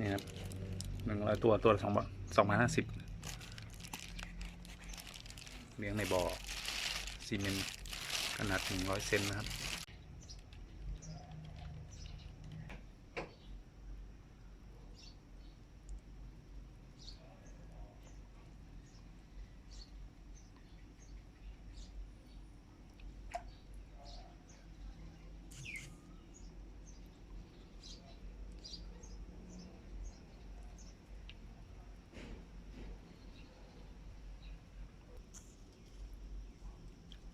นี่ครับหนึ่งร้อยตัวตัวละสองสองพันห้าสิบเลี้ยงในบ่อซีเมนต์ขนาดหนึ่งร้อยเซนนะครับ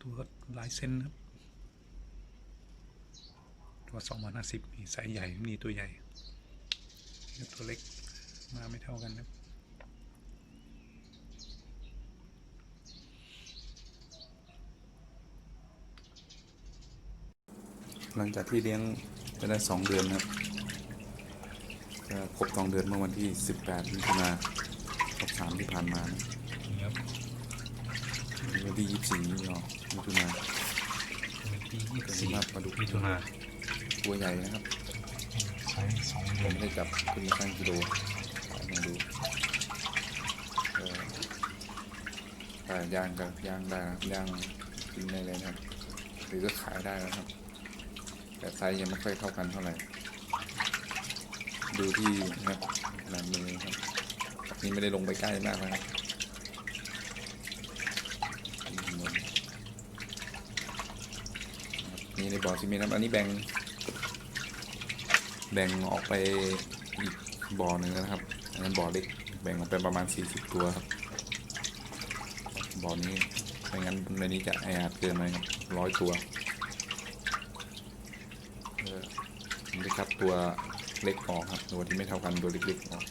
ตัวหลายเซนครับ ตัวสองพันห้าสิบมีไซส์ใหญ่มีตัวใหญ่กับตัวเล็กมาไม่เท่ากันครับหลังจากที่เลี้ยงไปได้สองเดือนนะครับก็ครบสองเดือนเมื่อวันที่18มิถุนาครบสามที่ผ่านมานะนี่ครับ วันที่24นี่เนาะมิถุนาเป็นปียี่เป็นสี่มาปลาดุกมิถุนาตัวใหญ่นะครับไซส์สองผเดือมนไม่ได้จับขึ้นมาตั้งกิโลมาดูเออแต่ย่างก็ย่างได้นะครับย่างกินได้เลยนะครับ หรือก็ขายได้นะครับ แต่ไซส์ยังไม่ค่อยเท่ากันเท่าไหร่ ดูที่นะครับขนาดมือครับนี่ไม่ได้ลงไปใกล้มากนะครับนี่ ในบ่อซีเมนต์ครับอันนี้แบ่ง แบ่งออกไปอีกบ่อหนึ่งแล้วนะครับ อันนั้นบ่อเล็ก แบ่งออกไปประมาณ 40 ตัวครับ บ่อนี้ไม่งั้นในนี้จะแออัดเกินไปครับร้อยตัวเออผมจะคัดตัวเล็กออกครับ ตัวที่ไม่เท่ากันตัวเล็กๆออก